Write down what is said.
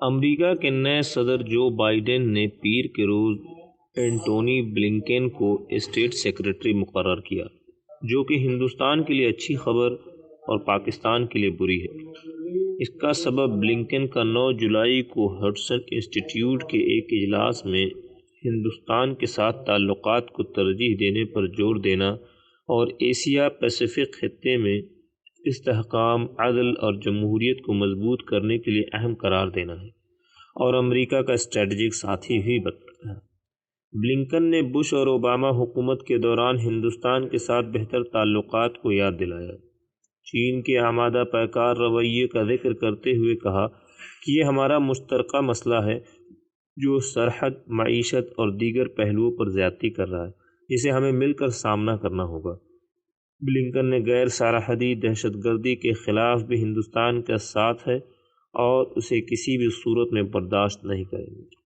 America के नए सदर जो बाइडेन ने पीर के रोज़ एंटोनी ब्लिंकेन को स्टेट सेक्रेटरी मुकर किया, जो कि हिंदुस्तान के लिए अच्छी खबर और पाकिस्तान के लिए बुरी है। इसका सबब ब्लिंकन का 9 जुलाई को हडसन इंस्टीट्यूट के एक इजलास में हिंदुस्तान के साथ ताल्लुक़ात को तरजीह देने पर ज़ोर देना और एशिया पैसिफिक खत्े में इसकाम अदल और जमहूरीत को मज़बूत करने के लिए अहम करार देना है। और अमेरिका का स्ट्रेटजिक साथी भी बनना है। ब्लिंकन ने बुश और ओबामा हुकूमत के दौरान हिंदुस्तान के साथ बेहतर ताल्लुक़ात को याद दिलाया। चीन के आमादा पैकार रवैये का ज़िक्र करते हुए कहा कि यह हमारा मुश्तरका मसला है, जो सरहद मीशत और दीगर पहलुओं पर ज़्यादती कर रहा है। जिसे हमें मिलकर सामना करना होगा। ब्लिंकन ने गैर दहशत गर्दी के ख़िलाफ़ भी हिंदुस्तान का साथ है और उसे किसी भी सूरत में बर्दाश्त नहीं करेंगे।